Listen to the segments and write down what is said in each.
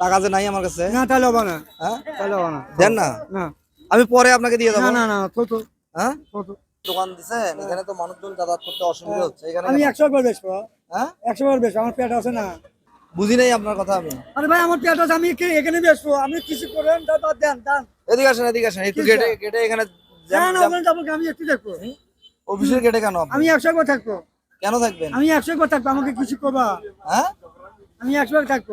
টাকা যে নাই আমার কাছে। না তাহলে হবে না। হ্যাঁ? তাহলে হবে না। দেন না? না। আমি পরে আপনাকে দিয়ে না দেবো না না তো তো হ্যাঁ? তো তো। দোকান দিছেন এখানে তো মানুষজন যাতায়াত করতে অসুবিধা হচ্ছে এখানে আমি একশো করে বেচবো। হ্যাঁ? একশো করে বেচবো আমার পেট আছে না। বুঝি নাই আপনার কথা আমি। আরে ভাই আমার পেট আছে আমি এখানে- বেচবো? আপনি কিছু করেন দাদা দেন দেন। এদিকে আসেন এদিকে আসেন একটু গেটে গেটে এখানে জ্যাম- ওখানে যাব আমি একটু দেখব। অফিসের গেটে কেন আমি একশো করে থাকব। কেন থাকবেন? আমি একশো করে থাকব আমাকে কিছু করবা। হ্যাঁ? আমি একশো বার থাকব।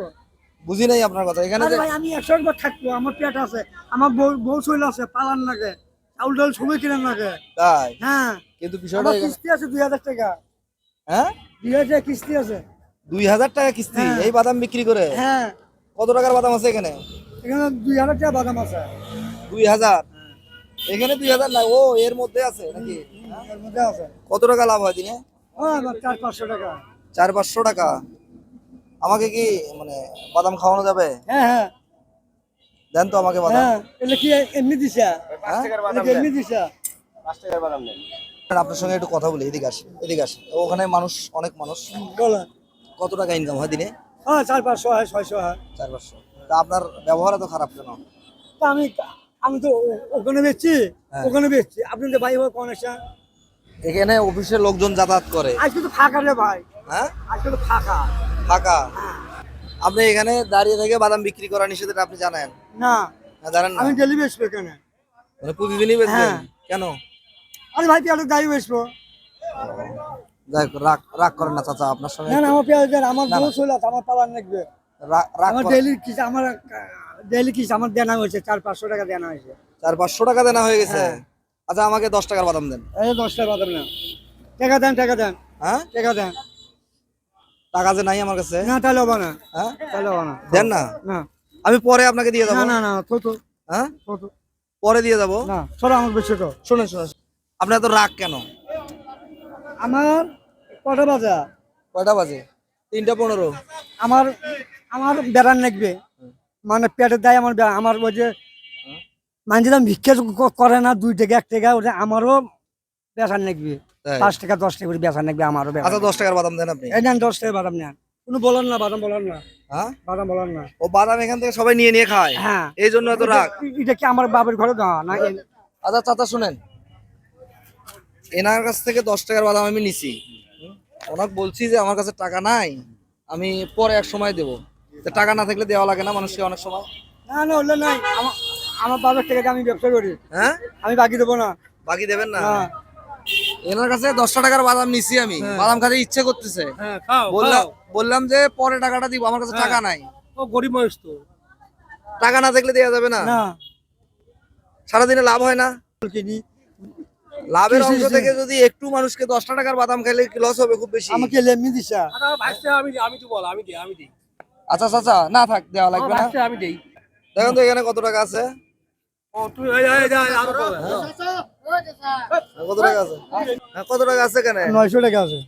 বুঝি নাই আপনার কথা। এখানে আরে ভাই আমি একশো করে থাকব আমার পেট আছে আমার বউ বউ শৈল আছে পালান লাগে চাউল ডাল সবই কিনেন লাগে। তাই? হ্যাঁ কিন্তু বিষয়টা আমার কিস্তি আছে দুই হাজার টাকা। হ্যাঁ? দুই হাজার কিস্তি আছে। দুই হাজার টাকা কিস্তি? হ্যাঁ। এই বাদাম বিক্রি করে? হ্যাঁ। কত টাকার বাদাম আছে এখানে? এখানে দুই হাজার টাকা বাদাম আছে। দুই হাজার? এখানে দুই হাজার না ও এর মধ্যে আছে নাকি? এর মধ্যে আছে। কত টাকা লাভ হয় দিনে? চার পাঁচশো টাকা। চার পাঁচশো টাকা। আমাকে কি মানে বাদাম খাওয়ানো যাবে? হ্যাঁ হ্যাঁ। দেন তো আমাকে বাদাম। হ্যাঁ কি এমনি দিছা? আপনার সঙ্গে একটু কথা বলি এদিকে আসে এদিকে আসে ওখানে মানুষ অনেক মানুষ। বলেন। কত টাকা ইনকাম হয় দিনে? হ্যাঁ চার পাঁচশো হয় ছয়শো হয়। চার পাঁচশো। তা আপনার ব্যবহার এত খারাপ কেন? তা আমি আমি তো ওখানে বেচছি। ওখানে বেচছি। আপনি তো ভাই ভাই কনেকশন এখানে অফিসের লোকজন যাতায়াত করে। আজকে তো ফাঁকা রে ভাই। হ্যাঁ? আজকে তো ফাঁকা। ফাঁকা? আপনি এখানে দাঁড়িয়ে থেকে বাদাম বিক্রি করা নিষেধ আপনি জানেন? না। না জানেন না? আমি ডেলি বেচবো এখানে। মানে প্রতিদিনই বেচবেন? হ্যাঁ। কেন? আরে ভাই পেঁয়াজের দাঁড়ি বেচবো। যাই রাগ রাগ করেন না চাচা আপনার সঙ্গে না না আমার পেঁয়াজ আমার চলে আছে আমার পালার লাগবে। আমার ডেলি কিছু আমার ডেলি কিছু আমার দেনা হয়েছে চার পাঁচশো টাকা দেনা হয়েছে। চার পাঁচশো টাকা দেনা হয়ে গেছে? হ্যাঁ। আচ্ছা আমাকে দশ টাকার বাদাম দেন। এই দশ টাকা বাদাম না টাকা দেন টাকা দেন। হ্যাঁ? টাকা দেন। টাকা যে নাই আমার কাছে? না তাহলে হবে না। হ্যাঁ? তাহলে হবে না। দেন না? না। আমি পরে আপনাকে দিয়ে না দেবো না না তো তো হ্যাঁ? তো তো পরে দিয়ে যাব। না সরো আমার বেশি তো। শুনুন শুনুন। আপনার এত রাগ কেন? আমার কটা বাজা? কয়টা বাজে? তিনটা পনেরো। আমার আমার বেড়ান লাগবে মানে পেটের দায় আমার আমার ওই যে মানুষ দাম ভিক্ষা করে না দুই টাকা এক টাকা ওটা আমারও বেচার লাগবে? পাঁচ টাকা দশ টাকা করে বেচার লাগবে আমারও আচ্ছা দশ টাকার বাদাম দেন আপনি। এই নেন দশ টাকা বাদাম নেন। কোনো বলেন না বাদাম বলেন না। হ্যাঁ? বাদাম বলেন না। ও বাদাম এখান থেকে সবাই নিয়ে নিয়ে খায়? হ্যাঁ। এই জন্য এত রাগ। এটা- এটা কি আমার বাবার ঘরে দেওয়া না আচ্ছা চাচা শুনেন। এনার কাছ থেকে দশ টাকার বাদাম আমি নিছি। ওনাকে বলছি যে আমার কাছে টাকা নাই আমি পরে এক সময় দেবো। টাকা না থাকলে দেওয়া লাগে না মানুষকে অনেক সময়। না না হলে নাই। আমার আমার বাবার থেকে আমি ব্যবসা করি। হ্যাঁ? আমি বাকি দেবো না। বাকি দেবেন না? হ্যাঁ। এনার কাছে দশটা টাকার বাদাম নিছি আমি। বাদাম খাতে ইচ্ছে করতেছে। হ্যাঁ বললাম বললাম যে পরে টাকাটা দিব আমার কাছে টাকা নাই। ও গরিব মানুষ তো। টাকা না থাকলে দেওয়া যাবে না। না। সারাদিনে লাভ হয় না। লাভের অংশ থেকে যদি একটু মানুষকে দশটা টাকার বাদাম খাইলে লস হবে খুব বেশি। আমাকে লেমনি দিছা আমি আমি তো বল আমি দিই আমি দিই আচ্ছা চাচা না থাক দেওয়া লাগবে না। আমি দিই। দেখেন তো এখানে কত টাকা আছে। ও তুই কত টাকা আছে? হ্যাঁ, কত টাকা আছে এখানে? নয়শো টাকা আছে।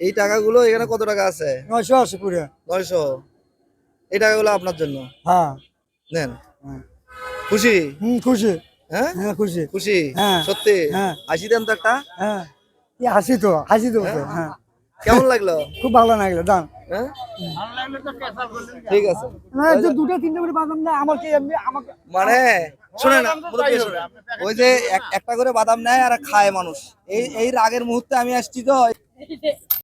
এই টাকাগুলো এখানে কত টাকা আছে? নয়শো আছে পুরো। নয়শো? এই টাকাগুলো আপনার জন্য? হ্যাঁ। নেন। খুশি? হুম খুশি। হ্যাঁ? হ্যাঁ খুশি। খুশি? হ্যাঁ। সত্যি? হ্যাঁ। হাসি দেন তো একটা। হ্যাঁ। এই হাসি তো হাসি তো তো, হ্যাঁ। কেমন লাগল? খুব ভালো লাগল দাম। হ্যাঁ? ঠিক আছে। না দুটো তিনটে করে বাদাম না আমাকে এমনি আমাকে মানে? শুনে না ওই যে এক- একটা করে বাদাম নেয় আর খায় মানুষ। এই এই রাগের মুহূর্তে আমি আসছি তো